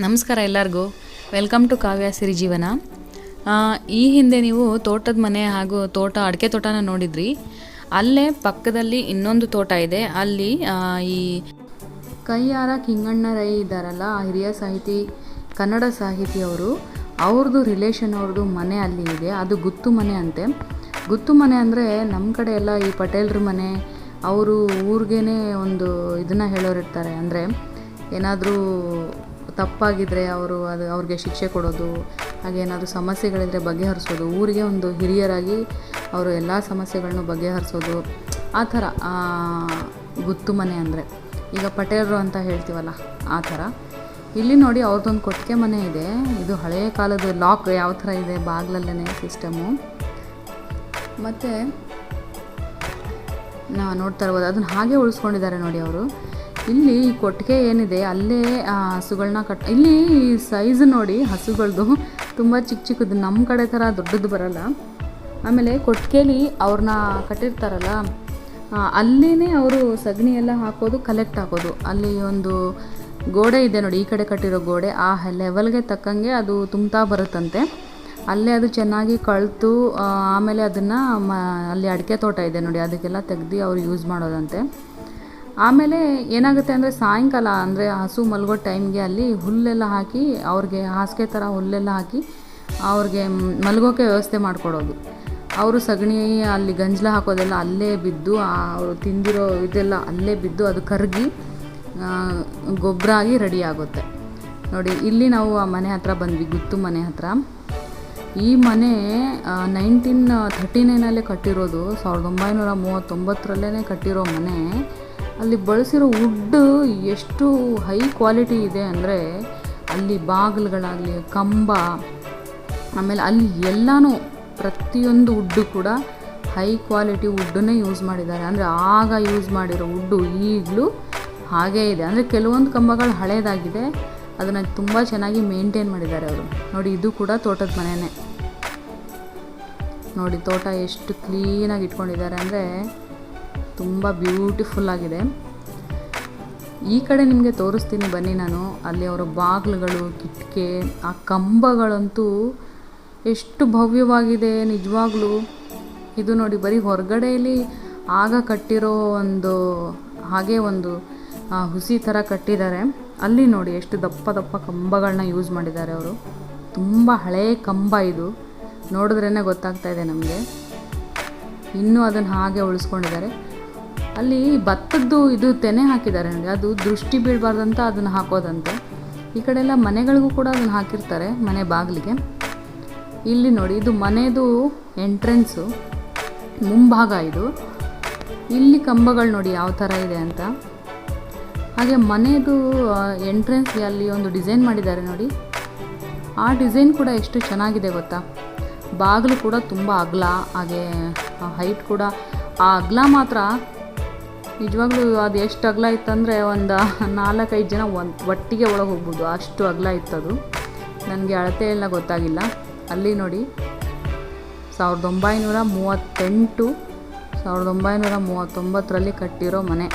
ನಮಸ್ಕಾರ ಎಲ್ಲರಿಗೂ. Welcome to ಕಾವ್ಯ ಸಿರಿ ಜೀವನ. ಆ, ಈ ಹಿಂದೆ ನೀವು ತೋಟದ ಮನೆ ಹಾಗೂ ತೋಟ ಅಡಿಕೆ ತೋಟನ ನೋಡಿದ್ರಿ. ಅಲ್ಲೇ ಪಕ್ಕದಲ್ಲಿ ಇನ್ನೊಂದು ತೋಟ ಇದೆ. ಅಲ್ಲಿ ಈ ಕೈಯಾರ ಕಿಂಗಣ್ಣ ರೈ ಇದ್ದಾರಲ್ಲ ಹಿರಿಯ ಸಾಹಿತಿ ಕನ್ನಡ ಸಾಹಿತಿಯವರು ಅವ್ರದ್ದು ರಿಲೇಷನ್ ಅವ್ರದ್ದು ಮನೆ ಅಲ್ಲಿ ಇದೆ. ಅದು ಗುತ್ತು ಮನೆ ಅಂತೆ. ಗುತ್ತು ಮನೆ ಅಂದರೆ ನಮ್ಮ ಕಡೆ ಎಲ್ಲ ಈ ಪಟೇಲ್ರ ಮನೆ ಅವರು ಊರಿಗೇ ಒಂದು ಇದನ್ನು ಹೇಳೋರಿರ್ತಾರೆ. ಅಂದರೆ ಏನಾದರೂ ತಪ್ಪಾಗಿದ್ದರೆ ಅವರು ಅದು ಅವ್ರಿಗೆ ಶಿಕ್ಷೆ ಕೊಡೋದು, ಹಾಗೆ ಏನಾದರೂ ಸಮಸ್ಯೆಗಳಿದ್ದರೆ ಬಗೆಹರಿಸೋದು, ಊರಿಗೆ ಒಂದು ಹಿರಿಯರಾಗಿ ಅವರು ಎಲ್ಲ ಸಮಸ್ಯೆಗಳನ್ನು ಬಗೆಹರಿಸೋದು, ಆ ಥರ ಗುತ್ತು ಮನೆ ಅಂದರೆ. ಈಗ ಪಟೇಲರು ಅಂತ ಹೇಳ್ತೀವಲ್ಲ, ಆ ಥರ. ಇಲ್ಲಿ ನೋಡಿ ಅವ್ರದ್ದೊಂದು ಕೊಟ್ಟಿಗೆ ಮನೆ ಇದೆ. ಇದು ಹಳೆಯ ಕಾಲದ ಲಾಕ್ ಯಾವ ಥರ ಇದೆ ಬಾಗ್ಲಲ್ಲೇ ಸಿಸ್ಟಮು. ಮತ್ತು ನಾ ನೋಡ್ತಾ ಇರ್ಬೋದು. ಅದನ್ನ ಹಾಗೆ ಉಳಿಸ್ಕೊಂಡಿದ್ದಾರೆ ನೋಡಿ ಅವರು. ಇಲ್ಲಿ ಈ ಕೊಟ್ಟಿಗೆ ಏನಿದೆ, ಅಲ್ಲೇ ಹಸುಗಳನ್ನ ಕಟ್, ಇಲ್ಲಿ ಸೈಜ್ ನೋಡಿ ಹಸುಗಳದು ತುಂಬ ಚಿಕ್ಕ ಚಿಕ್ಕದು ನಮ್ಮ ಕಡೆ ಥರ ದೊಡ್ಡದು ಬರಲ್ಲ. ಆಮೇಲೆ ಕೊಟ್ಟಿಗೆಲಿ ಅವ್ರನ್ನ ಕಟ್ಟಿರ್ತಾರಲ್ಲ ಅಲ್ಲೇ ಅವರು ಸಗಣಿ ಎಲ್ಲ ಹಾಕೋದು ಕಲೆಕ್ಟ್ ಹಾಕೋದು. ಅಲ್ಲಿ ಒಂದು ಗೋಡೆ ಇದೆ ನೋಡಿ, ಈ ಕಡೆ ಕಟ್ಟಿರೋ ಗೋಡೆ, ಆ ಲೆವೆಲ್ಗೆ ತಕ್ಕಂಗೆ ಅದು ತುಂಬ್ತಾ ಬರುತ್ತಂತೆ. ಅಲ್ಲೇ ಅದು ಚೆನ್ನಾಗಿ ಕಳ್ತು ಆಮೇಲೆ ಅದನ್ನು ಮ, ಅಲ್ಲಿ ಅಡಿಕೆ ತೋಟ ಇದೆ ನೋಡಿ, ಅದಕ್ಕೆಲ್ಲ ತೆಗ್ದು ಅವ್ರು ಯೂಸ್ ಮಾಡೋದಂತೆ. ಆಮೇಲೆ ಏನಾಗುತ್ತೆ ಅಂದರೆ ಸಾಯಂಕಾಲ ಅಂದರೆ ಹಸು ಮಲಗೋ ಟೈಮ್ಗೆ ಅಲ್ಲಿ ಹುಲ್ಲೆಲ್ಲ ಹಾಕಿ, ಅವ್ರಿಗೆ ಹಾಸಿಗೆ ಥರ ಹುಲ್ಲೆಲ್ಲ ಹಾಕಿ ಅವ್ರಿಗೆ ಮಲಗೋಕೆ ವ್ಯವಸ್ಥೆ ಮಾಡಿಕೊಡೋದು. ಅವರು ಸಗಣಿ ಅಲ್ಲಿ ಗಂಜಲ ಹಾಕೋದೆಲ್ಲ ಅಲ್ಲೇ ಬಿದ್ದು ಅವರು ತಿಂದಿರೋ ಇದೆಲ್ಲ ಅಲ್ಲೇ ಬಿದ್ದು ಅದು ಕರಗಿ ಗೊಬ್ಬರ ಆಗಿ ರೆಡಿ ಆಗುತ್ತೆ. ನೋಡಿ, ಇಲ್ಲಿ ನಾವು ಆ ಮನೆ ಹತ್ರ ಬಂದ್ವಿ, ಗುತ್ತು ಮನೆ ಹತ್ರ. ಈ ಮನೆ ನೈನ್ಟೀನ್ ಥರ್ಟಿ ನೈನಲ್ಲೇ ಕಟ್ಟಿರೋದು. ಸಾವಿರದ ಒಂಬೈನೂರ ಮೂವತ್ತೊಂಬತ್ತರಲ್ಲೇ ಕಟ್ಟಿರೋ ಮನೆ. ಅಲ್ಲಿ ಬಳಸಿರೋ ವುಡ್ಡು ಎಷ್ಟು ಹೈ ಕ್ವಾಲಿಟಿ ಇದೆ ಅಂದರೆ, ಅಲ್ಲಿ ಬಾಗಿಲುಗಳಾಗಲಿ, ಕಂಬ, ಆಮೇಲೆ ಅಲ್ಲಿ ಎಲ್ಲನೂ ಪ್ರತಿಯೊಂದು ವುಡ್ಡು ಕೂಡ ಹೈ ಕ್ವಾಲಿಟಿ ವುಡ್ಡನ್ನೇ ಯೂಸ್ ಮಾಡಿದ್ದಾರೆ. ಅಂದರೆ ಆಗ ಯೂಸ್ ಮಾಡಿರೋ ವುಡ್ಡು ಈಗಲೂ ಹಾಗೇ ಇದೆ. ಅಂದರೆ ಕೆಲವೊಂದು ಕಂಬಗಳು ಹಳೇದಾಗಿದೆ. ಅದನ್ನು ತುಂಬ ಚೆನ್ನಾಗಿ ಮೇಂಟೈನ್ ಮಾಡಿದ್ದಾರೆ ಅವರು. ನೋಡಿ, ಇದು ಕೂಡ ತೋಟದ ಮನೆಯೇ ನೋಡಿ, ತೋಟ ಎಷ್ಟು ಕ್ಲೀನಾಗಿ ಇಟ್ಕೊಂಡಿದ್ದಾರೆ ಅಂದರೆ ತುಂಬ ಬ್ಯೂಟಿಫುಲ್ ಆಗಿದೆ. ಈ ಕಡೆ ನಿಮಗೆ ತೋರಿಸ್ತೀನಿ ಬನ್ನಿ ನಾನು. ಅಲ್ಲಿ ಅವರ ಬಾಗಿಲುಗಳು, ಕಿಟಕಿ, ಆ ಕಂಬಗಳಂತೂ ಎಷ್ಟು ಭವ್ಯವಾಗಿದೆ, ನಿಜವಾಗ್ಲೂ. ಇದು ನೋಡಿ, ಬರೀ ಹೊರಗಡೆಯಲ್ಲಿ ಆಗ ಕಟ್ಟಿರೋ ಒಂದು, ಹಾಗೆ ಒಂದು ಹುಸಿ ಥರ ಕಟ್ಟಿದ್ದಾರೆ. ಅಲ್ಲಿ ನೋಡಿ, ಎಷ್ಟು ದಪ್ಪ ದಪ್ಪ ಕಂಬಗಳನ್ನ ಯೂಸ್ ಮಾಡಿದ್ದಾರೆ ಅವರು. ತುಂಬ ಹಳೆಯ ಕಂಬ ಇದು. ನೋಡಿದ್ರೇ ಗೊತ್ತಾಗ್ತಾ ಇದೆ ನಮಗೆ. ಇನ್ನೂ ಅದನ್ನು ಹಾಗೆ ಉಳಿಸ್ಕೊಂಡಿದ್ದಾರೆ. ಅಲ್ಲಿ ಭತ್ತದ್ದು ಇದು ತೆನೆ ಹಾಕಿದ್ದಾರೆ ನೋಡಿ, ಅದು ದೃಷ್ಟಿ ಬೀಳಬಾರ್ದಂತ ಅದನ್ನು ಹಾಕೋದಂತೆ. ಈ ಕಡೆ ಎಲ್ಲ ಮನೆಗಳಿಗೂ ಕೂಡ ಅದನ್ನು ಹಾಕಿರ್ತಾರೆ, ಮನೆ ಬಾಗಿಲಿಗೆ. ಇಲ್ಲಿ ನೋಡಿ, ಇದು ಮನೆದು ಎಂಟ್ರೆನ್ಸು, ಮುಂಭಾಗ ಇದು. ಇಲ್ಲಿ ಕಂಬಗಳು ನೋಡಿ ಯಾವ ಥರ ಇದೆ ಅಂತ. ಹಾಗೆ ಮನೆದು ಎಂಟ್ರೆನ್ಸ್ಗೆ ಅಲ್ಲಿ ಒಂದು ಡಿಸೈನ್ ಮಾಡಿದ್ದಾರೆ ನೋಡಿ. ಆ ಡಿಸೈನ್ ಕೂಡ ಎಷ್ಟು ಚೆನ್ನಾಗಿದೆ ಗೊತ್ತಾ? ಬಾಗಿಲು ಕೂಡ ತುಂಬ ಅಗಲ, ಹಾಗೆ ಹೈಟ್ ಕೂಡ ಆ ಅಗಲ ಮಾತ್ರ ನಿಜವಾಗ್ಲೂ ಅದು ಎಷ್ಟು ಅಗಲ ಇತ್ತಂದರೆ ಒಂದು ನಾಲ್ಕೈದು ಜನ ಒಂದು ಒಟ್ಟಿಗೆ ಒಳಗೆ ಹೋಗ್ಬೋದು. ಅಷ್ಟು ಅಗಲ ಇತ್ತದು. ನನಗೆ ಅಳತೆ ಎಲ್ಲ ಗೊತ್ತಾಗಿಲ್ಲ. ಅಲ್ಲಿ ನೋಡಿ, ಸಾವಿರದ ಒಂಬೈನೂರ ಮೂವತ್ತೆಂಟು, ಸಾವಿರದ ಒಂಬೈನೂರ ಮೂವತ್ತೊಂಬತ್ತರಲ್ಲಿ ಕಟ್ಟಿರೋ ಮನೆ.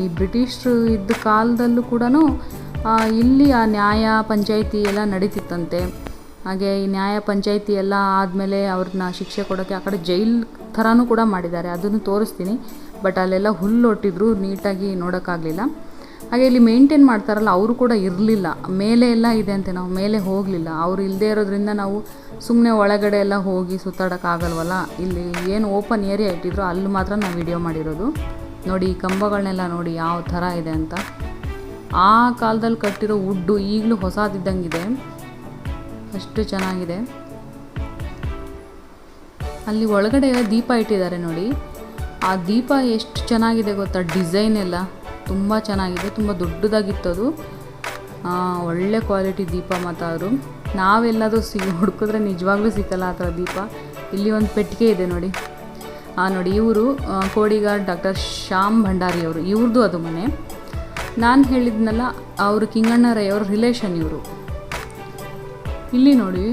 ಈ ಬ್ರಿಟಿಷರು ಇದ್ದ ಕಾಲದಲ್ಲೂ ಕೂಡ ಇಲ್ಲಿ ಆ ನ್ಯಾಯ, ಪಂಚಾಯಿತಿ ಎಲ್ಲ ನಡೀತಿತ್ತಂತೆ. ಹಾಗೆ ಈ ನ್ಯಾಯ ಪಂಚಾಯಿತಿ ಎಲ್ಲ ಆದಮೇಲೆ ಅವ್ರನ್ನ ಶಿಕ್ಷೆ ಕೊಡೋಕ್ಕೆ ಆ ಕಡೆ ಜೈಲ್ ಥರನೂ ಕೂಡ ಮಾಡಿದ್ದಾರೆ. ಅದನ್ನು ತೋರಿಸ್ತೀನಿ. ಬಟ್ ಅಲ್ಲೆಲ್ಲ ಹುಲ್ಲು ಒಟ್ಟಿದ್ರು ನೀಟಾಗಿ ನೋಡೋಕ್ಕಾಗಲಿಲ್ಲ. ಹಾಗೆ ಇಲ್ಲಿ ಮೇಂಟೈನ್ ಮಾಡ್ತಾರಲ್ಲ, ಅವರು ಕೂಡ ಇರಲಿಲ್ಲ. ಮೇಲೆ ಎಲ್ಲ ಇದೆ ಅಂತೆ ನಾವು, ಮೇಲೆ ಹೋಗಲಿಲ್ಲ. ಅವ್ರು ಇಲ್ಲದೇ ಇರೋದ್ರಿಂದ ನಾವು ಸುಮ್ಮನೆ ಒಳಗಡೆ ಎಲ್ಲ ಹೋಗಿ ಸುತ್ತಾಡೋಕ್ಕಾಗಲ್ವಲ್ಲ? ಇಲ್ಲಿ ಏನು ಓಪನ್ ಏರಿಯಾ ಇಟ್ಟಿದ್ರು, ಅಲ್ಲಿ ಮಾತ್ರ ನಾವು ವಿಡಿಯೋ ಮಾಡಿರೋದು. ನೋಡಿ, ಈ ಕಂಬಗಳನ್ನೆಲ್ಲ ನೋಡಿ ಯಾವ ಥರ ಇದೆ ಅಂತ. ಆ ಕಾಲದಲ್ಲಿ ಕಟ್ಟಿರೋ ವುಡ್ಡು ಈಗಲೂ ಹೊಸದಿದ್ದಂಗಿದೆ. ಅಷ್ಟು ಚೆನ್ನಾಗಿದೆ. ಅಲ್ಲಿ ಒಳಗಡೆ ದೀಪ ಇಟ್ಟಿದ್ದಾರೆ ನೋಡಿ. ಆ ದೀಪ ಎಷ್ಟು ಚೆನ್ನಾಗಿದೆ ಗೊತ್ತಾ? ಡಿಸೈನ್ ಎಲ್ಲ ತುಂಬ ಚೆನ್ನಾಗಿದೆ, ತುಂಬ ದೊಡ್ಡದಾಗಿತ್ತು ಅದು ಒಳ್ಳೆ ಕ್ವಾಲಿಟಿ ದೀಪ ಮತ್ತು ಅವರು ನಾವೆಲ್ಲಾದರೂ ಸಿ, ಹುಡುಕಿದ್ರೆ ನಿಜವಾಗ್ಲೂ ಸಿಕ್ಕಲ್ಲ ಆ ಥರ ದೀಪ. ಇಲ್ಲಿ ಒಂದು ಪೆಟ್ಟಿಗೆ ಇದೆ ನೋಡಿ. ಆ, ನೋಡಿ ಇವರು ಕೋಡಿಗಾರ್ ಡಾಕ್ಟರ್ ಶ್ಯಾಮ್ ಭಂಡಾರಿ ಅವರು. ಇವ್ರದ್ದು ಅದು ಮನೆ. ನಾನು ಹೇಳಿದ್ನಲ್ಲ, ಅವರು ಕಿಂಗಣ್ಣ ರೈ ಅವ್ರ ರಿಲೇಷನ್ ಇವರು. ಇಲ್ಲಿ ನೋಡಿ,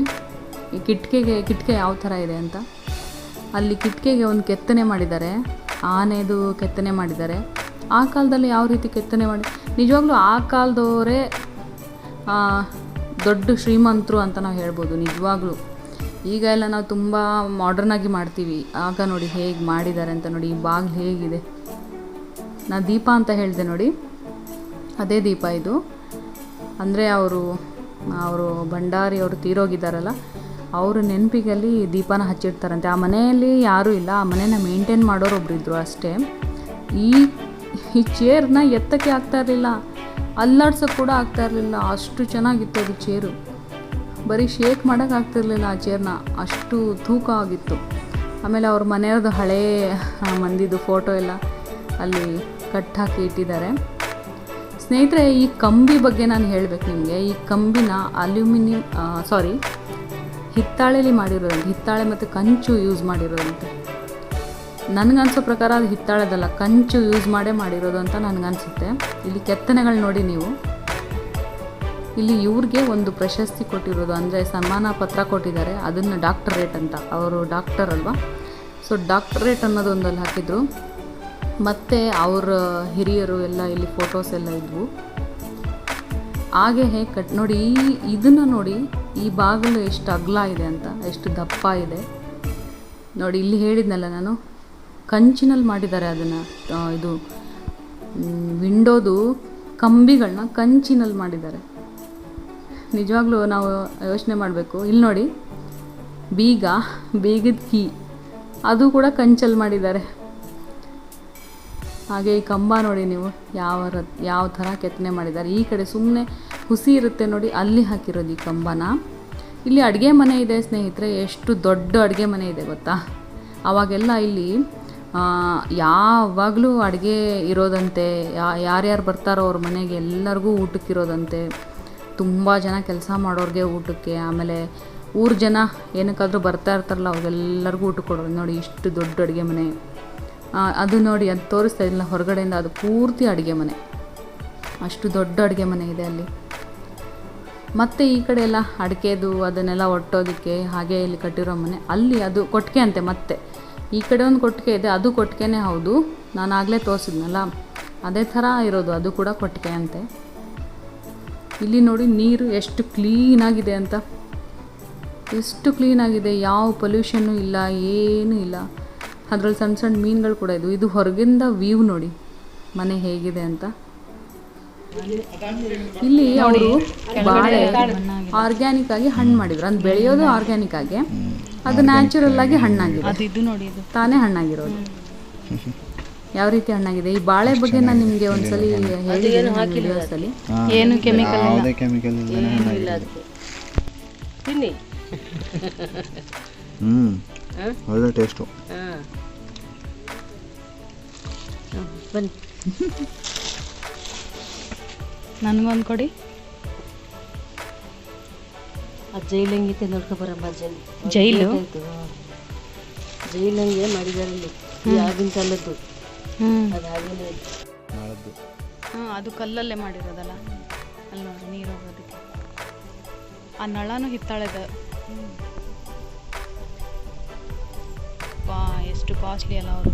ಈ ಕಿಟಕಿಗೆ, ಕಿಟಕಿ ಯಾವ ಥರ ಇದೆ ಅಂತ. ಅಲ್ಲಿ ಕಿಟಕಿಗೆ ಒಂದು ಕೆತ್ತನೆ ಮಾಡಿದ್ದಾರೆ. ಆನೆದು ಕೆತ್ತನೆ ಮಾಡಿದ್ದಾರೆ. ಆ ಕಾಲದಲ್ಲಿ ಯಾವ ರೀತಿ ಕೆತ್ತನೆ ಮಾಡಿ, ನಿಜವಾಗ್ಲೂ ಆ ಕಾಲದವರೇ ದೊಡ್ಡ ಶ್ರೀಮಂತರು ಅಂತ ನಾವು ಹೇಳ್ಬೋದು, ನಿಜವಾಗ್ಲೂ. ಈಗ ಎಲ್ಲ ನಾವು ತುಂಬ ಮಾಡರ್ನಾಗಿ ಮಾಡ್ತೀವಿ. ಆಗ ನೋಡಿ ಹೇಗೆ ಮಾಡಿದ್ದಾರೆ ಅಂತ ನೋಡಿ, ಈ ಬಾಗಿಲು ಹೇಗಿದೆ. ನಾ ದೀಪ ಅಂತ ಹೇಳಿದೆ ನೋಡಿ. ಅದೇ ದೀಪ ಇದು. ಅಂದರೆ ಅವರು ಅವರು ಭಂಡಾರಿ ಅವರು ತೀರೋಗಿದ್ದಾರಲ್ಲ, ಅವರು ನೆನಪಿಗಲ್ಲಿ ದೀಪನ ಹಚ್ಚಿಡ್ತಾರಂತೆ. ಆ ಮನೆಯಲ್ಲಿ ಯಾರೂ ಇಲ್ಲ, ಆ ಮನೇನ ಮೇಂಟೈನ್ ಮಾಡೋರು ಒಬ್ರು ಇದ್ರು ಅಷ್ಟೇ. ಈ ಈ ಚೇರ್ನ ಎತ್ತಕ್ಕೆ ಆಗ್ತಾ ಇರಲಿಲ್ಲ ಅಲ್ಲಾಡ್ಸೋಕ್ಕೆ ಕೂಡ ಆಗ್ತಾ ಇರಲಿಲ್ಲ, ಅಷ್ಟು ಚೆನ್ನಾಗಿತ್ತು ಅದು ಚೇರು. ಬರೀ ಶೇಕ್ ಮಾಡೋಕೆ ಆಗ್ತಿರ್ಲಿಲ್ಲ ಆ ಚೇರ್ನ, ಅಷ್ಟು ತೂಕ ಆಗಿತ್ತು. ಆಮೇಲೆ ಅವ್ರ ಮನೆಯವ್ರದ್ದು ಹಳೇ ಮಂದಿದು ಫೋಟೋ ಎಲ್ಲ ಅಲ್ಲಿ ಕಟ್ ಹಾಕಿ ಇಟ್ಟಿದ್ದಾರೆ. ಸ್ನೇಹಿತರೆ, ಈ ಕಂಬಿ ಬಗ್ಗೆ ನಾನು ಹೇಳಬೇಕು ನಿಮಗೆ. ಈ ಕಂಬಿನ ಅಲ್ಯೂಮಿನಿಯಂ ಸಾರಿ ಹಿತ್ತಾಳೆಲಿ ಮಾಡಿರೋದಂತೆ, ಹಿತ್ತಾಳೆ ಮತ್ತು ಕಂಚು ಯೂಸ್ ಮಾಡಿರೋದಂತೆ. ನನಗನ್ಸೋ ಪ್ರಕಾರ ಅದು ಹಿತ್ತಾಳೆದಲ್ಲ, ಕಂಚು ಯೂಸ್ ಮಾಡೇ ಮಾಡಿರೋದು ಅಂತ ನನಗನ್ಸುತ್ತೆ. ಇಲ್ಲಿ ಕೆತ್ತನೆಗಳು ನೋಡಿ ನೀವು. ಇಲ್ಲಿ ಇವ್ರಿಗೆ ಒಂದು ಪ್ರಶಸ್ತಿ ಕೊಟ್ಟಿರೋದು, ಅಂದರೆ ಸನ್ಮಾನ ಪತ್ರ ಕೊಟ್ಟಿದ್ದಾರೆ. ಅದನ್ನು ಡಾಕ್ಟರೇಟ್ ಅಂತ. ಅವರು ಡಾಕ್ಟರ್ ಅಲ್ವಾ? ಸೊ ಡಾಕ್ಟರೇಟ್ ಅನ್ನೋದೊಂದಲ್ಲಿ ಹಾಕಿದ್ರು. ಮತ್ತು ಅವ್ರ ಹಿರಿಯರು ಎಲ್ಲ ಇಲ್ಲಿ ಫೋಟೋಸ್ ಎಲ್ಲ ಇದ್ವು. ಹಾಗೆ ಹೇಗೆ ಕಟ್, ನೋಡಿ ಈ, ಇದನ್ನು ನೋಡಿ ಈ ಬಾಗಿಲು ಎಷ್ಟು ಅಗಲ ಇದೆ ಅಂತ, ಎಷ್ಟು ದಪ್ಪ ಇದೆ. ನೋಡಿ ಇಲ್ಲಿ ಹೇಳಿದ್ನಲ್ಲ ನಾನು, ಕಂಚಿನಲ್ಲಿ ಮಾಡಿದ್ದಾರೆ ಅದನ್ನು ಇದು ವಿಂಡೋದು ಕಂಬಿಗಳನ್ನ ಕಂಚಿನಲ್ಲಿ ಮಾಡಿದ್ದಾರೆ. ನಿಜವಾಗ್ಲೂ ನಾವು ಯೋಚನೆ ಮಾಡಬೇಕು. ಇಲ್ಲಿ ನೋಡಿ, ಬೀಗ, ಬೀಗದ ಕೀ, ಅದು ಕೂಡ ಕಂಚಲ್ಲಿ ಮಾಡಿದ್ದಾರೆ. ಹಾಗೆ ಈ ಕಂಬ ನೋಡಿ ನೀವು, ಯಾವ ಯಾವ ಥರ ಕೆತ್ತನೆ ಮಾಡಿದ್ದಾರೆ. ಈ ಕಡೆ ಸುಮ್ಮನೆ ಹುಸಿ ಇರುತ್ತೆ ನೋಡಿ, ಅಲ್ಲಿ ಹಾಕಿರೋದು ಈ ಕಂಬನ. ಇಲ್ಲಿ ಅಡುಗೆ ಮನೆ ಇದೆ ಸ್ನೇಹಿತರೆ, ಎಷ್ಟು ದೊಡ್ಡ ಅಡುಗೆ ಮನೆ ಇದೆ ಗೊತ್ತಾ? ಅವಾಗೆಲ್ಲ ಇಲ್ಲಿ ಯಾವಾಗಲೂ ಅಡುಗೆ ಇರೋದಂತೆ ಯಾರ್ಯಾರು ಬರ್ತಾರೋ ಅವ್ರ ಮನೆಗೆ ಎಲ್ಲರಿಗೂ ಊಟಕ್ಕಿರೋದಂತೆ ತುಂಬ ಜನ ಕೆಲಸ ಮಾಡೋರಿಗೆ ಊಟಕ್ಕೆ, ಆಮೇಲೆ ಊರು ಜನ ಏನಕ್ಕಾದರೂ ಬರ್ತಾ ಇರ್ತಾರಲ್ಲ, ಅವ್ರಿಗೆಲ್ಲರಿಗೂ ಊಟ ಕೊಡೋದು. ನೋಡಿ, ಇಷ್ಟು ದೊಡ್ಡ ಅಡುಗೆ ಮನೆ. ಅದು ನೋಡಿ ಅದು ತೋರಿಸ್ತಾ ಇದ್ದಿಲ್ಲ ಹೊರಗಡೆಯಿಂದ ಅದು ಪೂರ್ತಿ ಅಡುಗೆ ಮನೆ. ಅಷ್ಟು ದೊಡ್ಡ ಅಡುಗೆ ಮನೆ ಇದೆ ಅಲ್ಲಿ. ಮತ್ತು ಈ ಕಡೆ ಎಲ್ಲ ಅಡಿಕೆದು ಅದನ್ನೆಲ್ಲ ಒಟ್ಟೋದಕ್ಕೆ ಹಾಗೆ ಇಲ್ಲಿ ಕಟ್ಟಿರೋ ಮನೆ. ಅಲ್ಲಿ ಅದು ಕೊಟ್ಟಿಗೆ ಅಂತೆ ಮತ್ತೆ. ಈ ಕಡೆ ಒಂದು ಕೊಟ್ಟಿಗೆ ಇದೆ, ಅದು ಕೊಟ್ಟಿಗೆನೇ ಹೌದು. ನಾನು ಆಗಲೇ ತೋರಿಸಿದ್ನಲ್ಲ, ಅದೇ ಥರ ಇರೋದು, ಅದು ಕೂಡ ಕೊಟ್ಟಿಗೆ ಅಂತೆ. ಇಲ್ಲಿ ನೋಡಿ ನೀರು ಎಷ್ಟು ಕ್ಲೀನಾಗಿದೆ ಅಂತ. ಎಷ್ಟು ಕ್ಲೀನಾಗಿದೆ, ಯಾವ ಪೊಲ್ಯೂಷನ್ನು ಇಲ್ಲ, ಏನೂ ಇಲ್ಲ. ಅದರಲ್ಲಿ ಸಣ್ಣ ಸಣ್ಣ ಮೀನುಗಳು ಕೂಡ ಇದು ಇದು ಹೊರಗಿಂದ ವ್ಯೂ ನೋಡಿ. ಮನೆ ಹೇಗಿದೆ ಅಂತ. ಇಲ್ಲಿ ಅವರು ಬಾಳೆ ಆರ್ಗ್ಯಾನಿಕ್ ಆಗಿ ಹಣ್ಣು ಮಾಡಿದ್ರು. ಅಂದ್ ಬೆಳೆಯೋದು ಆರ್ಗ್ಯಾನಿಕ್ ಆಗಿ. ಅದು ನ್ಯಾಚುರಲ್ ಆಗಿ ಹಣ್ಣಾಗಿದೆ. ಅದು ಇದು ನೋಡಿ ಇದು. ತಾನೇ ಹಣ್ಣಾಗಿರೋದು. ಯಾವ ರೀತಿ ಹಣ್ಣಾಗಿದೆ? ಈ ಬಾಳೆ ಬಗ್ಗೆ ನಾನು ನಿಮಗೆ ಒಂದ್ಸಲಿ ಹೇಳಿದ್ದೀನಿ ಏನು ಕೆಮಿಕಲ್ ಯಾವುದೇ ಕೆಮಿಕಲ್ ಇಲ್ಲ ತಿನ್ನಿ. ಒಳ್ಳೆ ಟೇಸ್ಟು ಹಾಂ. ಬನ್ನಿ. ನನಗೊಂದು ಕೊಡಿ. ಆ ಜೈಲಂಗಿತೆ ನೋಡ್ಕೊ ಬರಮ್ಮ ಜೈಲ್. ಜೈಲು? ಜೈಲಂಗೆ ಮಾಡಿದ್ದಾರೆ ಇಲ್ಲಿ ಈ ಆಗಿನ ಕಾಲದ್ದು. ಹ್ಞೂ ಅದು. ನಾಳದ್ದು. ಹಾಂ ಅದು ಕಲ್ಲಲ್ಲೇ ಮಾಡಿರೋದಲ್ಲ? ಅಲ್ಲಿ ನೋಡಿ ನೀರು ಹೋಗೋದಕ್ಕೆ. ಆ ನಳನೂ ಹಿತ್ತಾಳೆದ. ಎಷ್ಟು ಕಾಸ್ಟ್ಲಿ ಅಲ್ಲ ಅವರು.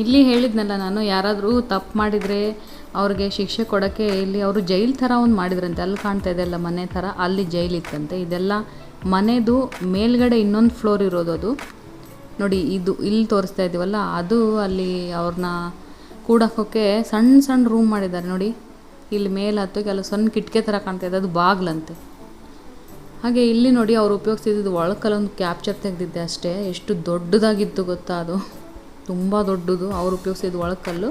ಇಲ್ಲಿ ಹೇಳಿದ್ನಲ್ಲ ನಾನು, ಯಾರಾದರೂ ತಪ್ಪು ಮಾಡಿದರೆ ಅವ್ರಿಗೆ ಶಿಕ್ಷೆ ಕೊಡೋಕ್ಕೆ ಇಲ್ಲಿ ಅವರು ಜೈಲ್ ಥರ ಒಂದು ಮಾಡಿದ್ರಂತೆ. ಅಲ್ಲಿ ಕಾಣ್ತಾ ಇದೆ ಅಲ್ಲ, ಮನೆ ಥರ, ಅಲ್ಲಿ ಜೈಲ್ ಇತ್ತಂತೆ. ಇದೆಲ್ಲ ಮನೆದು ಮೇಲ್ಗಡೆ ಇನ್ನೊಂದು ಫ್ಲೋರ್ ಇರೋದು ಅದು. ನೋಡಿ, ಇದು ಇಲ್ಲಿ ತೋರಿಸ್ತಾ ಇದ್ದೀವಲ್ಲ ಅದು ಅಲ್ಲಿ ಅವ್ರನ್ನ ಕೂಡಾಕೋಕ್ಕೆ ಸಣ್ಣ ಸಣ್ಣ ರೂಮ್ ಮಾಡಿದ್ದಾರೆ. ನೋಡಿ, ಇಲ್ಲಿ ಮೇಲೆ ಹತ್ತು ಕೆಲವು ಸಣ್ಣ ಕಿಟಕಿ ಥರ ಕಾಣ್ತಾ ಇದೆ. ಅದು ಬಾಗ್ಲಂತೆ. ಹಾಗೆ ಇಲ್ಲಿ ನೋಡಿ ಅವ್ರು ಉಪಯೋಗಿಸ್ತಿದ್ದು ಒಳಕಲ್ಲೊಂದು ಕ್ಯಾಪ್ಚರ್ ತೆಗೆದಿದ್ದೆ ಅಷ್ಟೇ. ಎಷ್ಟು ದೊಡ್ಡದಾಗಿತ್ತು ಗೊತ್ತಾ ಅದು? ತುಂಬ ದೊಡ್ಡದು. ಅವ್ರು ಉಪಯೋಗಿಸಿದ್ದು ಒಳಕಲ್ಲು.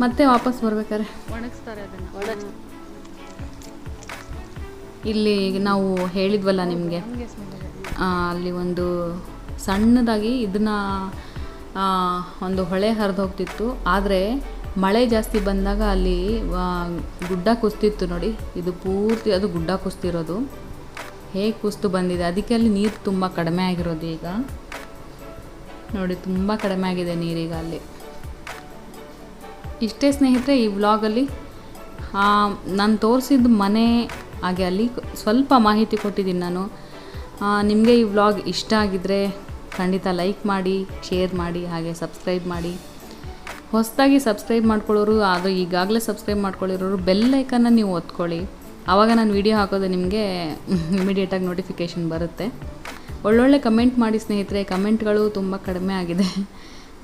ಮತ್ತೆ ವಾಪಸ್ ಬರ್ಬೇಕಾರೆ ಒಣಗಿಸ್ತಾರೆ ಇಲ್ಲಿ ನಾವು ಹೇಳಿದ್ವಲ್ಲ ನಿಮಗೆ. ಅಲ್ಲಿ ಒಂದು ಸಣ್ಣದಾಗಿ ಇದನ್ನ ಒಂದು ಹೊಳೆ ಹರಿದು ಹೋಗ್ತಿತ್ತು. ಆದರೆ ಮಳೆ ಜಾಸ್ತಿ ಬಂದಾಗ ಅಲ್ಲಿ ಗುಡ್ಡ ಕುಸ್ತಿತ್ತು ನೋಡಿ. ಇದು ಪೂರ್ತಿ ಅದು ಗುಡ್ಡ ಕುಸ್ತಿರೋದು. ಹೇಗೆ ಕುಸ್ತು ಬಂದಿದೆ? ಅದಕ್ಕೆ ಅಲ್ಲಿ ನೀರು ತುಂಬ ಕಡಿಮೆ ಆಗಿರೋದು ಈಗ. ನೋಡಿ, ತುಂಬ ಕಡಿಮೆ ಆಗಿದೆ ನೀರೀಗ ಅಲ್ಲಿ. ಇಷ್ಟೇ ಸ್ನೇಹಿತರೆ, ಈ ವ್ಲಾಗಲ್ಲಿ ನಾನು ತೋರಿಸಿದ ಮನೆ ಹಾಗೆ ಅಲ್ಲಿ ಸ್ವಲ್ಪ ಮಾಹಿತಿ ಕೊಟ್ಟಿದ್ದೀನಿ ನಾನು. ನಿಮಗೆ ಈ ವ್ಲಾಗ್ ಇಷ್ಟ ಆಗಿದ್ದರೆ ಖಂಡಿತ ಲೈಕ್ ಮಾಡಿ ಶೇರ್ ಮಾಡಿ, ಹಾಗೆ ಸಬ್ಸ್ಕ್ರೈಬ್ ಮಾಡಿ. ಹೊಸದಾಗಿ ಸಬ್ಸ್ಕ್ರೈಬ್ ಮಾಡ್ಕೊಳ್ಳೋರು ಅದು ಈಗಾಗಲೇ ಸಬ್ಸ್ಕ್ರೈಬ್ ಮಾಡ್ಕೊಳ್ಳಿರೋರು ಬೆಲ್ ಐಕನ್ನ ನೀವು ಒತ್ಕೊಳ್ಳಿ. ಆವಾಗ ನಾನು ವಿಡಿಯೋ ಹಾಕೋದು ನಿಮಗೆ ಇಮಿಡಿಯೇಟಾಗಿ ನೋಟಿಫಿಕೇಷನ್ ಬರುತ್ತೆ. ಒಳ್ಳೊಳ್ಳೆ ಕಮೆಂಟ್ ಮಾಡಿ ಸ್ನೇಹಿತರೆ ಕಮೆಂಟ್ಗಳು ತುಂಬ ಕಡಿಮೆ ಆಗಿದೆ.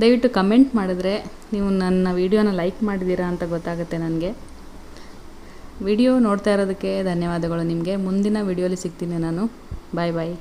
ದಯವಿಟ್ಟು ಕಮೆಂಟ್ ಮಾಡಿದ್ರೆ ನೀವು ನನ್ನ ವಿಡಿಯೋನ ಲೈಕ್ ಮಾಡಿದ್ದೀರಾ ಅಂತ ಗೊತ್ತಾಗುತ್ತೆ ನನಗೆ. ವಿಡಿಯೋ ನೋಡ್ತಾ ಇರೋದಕ್ಕೆ ಧನ್ಯವಾದಗಳು ನಿಮಗೆ. ಮುಂದಿನ ವಿಡಿಯೋಲಿ ಸಿಗ್ತೀನಿ ನಾನು. ಬಾಯ್ ಬಾಯ್